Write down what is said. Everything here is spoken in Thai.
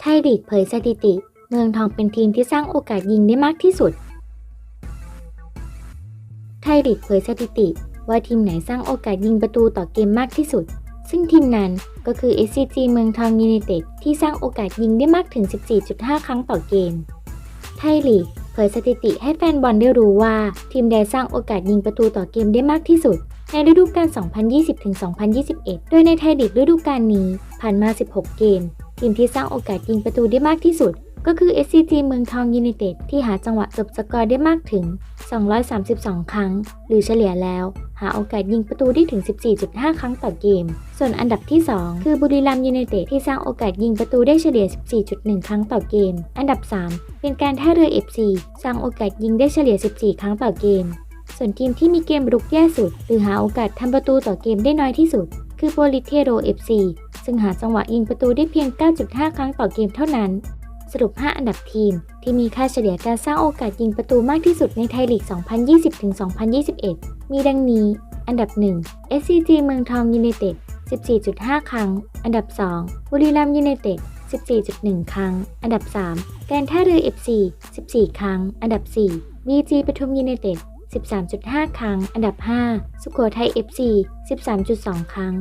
ไทยลีกเผยสถิติ เมืองทองเป็นทีมที่สร้างโอกาสยิงได้มากที่สุด ไทยลีกเผยสถิติ ว่าทีมไหนสร้างโอกาสยิงประตูต่อเกมมากที่สุด ซึ่งทีมนั้นก็คือ SCG เมืองทองยูไนเต็ดที่สร้างโอกาสยิงได้มากถึง 14.5 ครั้งต่อเกม ไทยลีกเผยสถิติให้แฟนบอลได้รู้ว่าทีมใดสร้างโอกาสยิงประตูต่อเกมได้มากที่สุด ในฤดูกาล 2020-2021 โดยในไทยลีกฤดูกาลนี้ ผ่านมา 16 เกม ทีมที่สร้างโอกาสยิงประตูได้มากที่สุด ก็คือ SCG เมืองทองยูไนเต็ดที่หาจังหวะจบสกอร์ได้มากถึง 232 ครั้ง หรือเฉลี่ยแล้ว หาโอกาสยิงประตูได้ถึง 14.5 ครั้งต่อเกม ส่วนอันดับที่ 2 คือบุรีรัมยูไนเต็ดที่สร้างโอกาสยิงประตูได้เฉลี่ย 14.1 ครั้งต่อเกม อันดับ 3 เป็นการท่าเรือ FC สร้างโอกาสยิงได้เฉลี่ย 14 ครั้งต่อเกม ส่วนทีมที่มีเกมรุกแย่สุด หรือหาโอกาสทำประตูต่อเกมได้น้อยที่สุด คือโปลิเทโร FC ซึ่งหาจังหวะยิงประตูได้เพียง 9.5 ครั้งต่อเกมเท่านั้น สรุป 5 อันดับทีม ที่มีค่าเฉลี่ยการสร้างโอกาสยิงประตูมากที่สุดในไทยลีก 2020-2021 มีดังนี้ อันดับ 1 SCG เมืองทองยูไนเต็ด 14.5 ครั้ง อันดับ 2 บุรีรัมย์ยูไนเต็ด 14.1 ครั้ง อันดับ 3 การท่าเรือ FC 14 ครั้ง อันดับ 4 BG ปทุมยูไนเต็ด 13.5 ครั้ง อันดับ 5 สุโขทัย FC 13.2 ครั้ง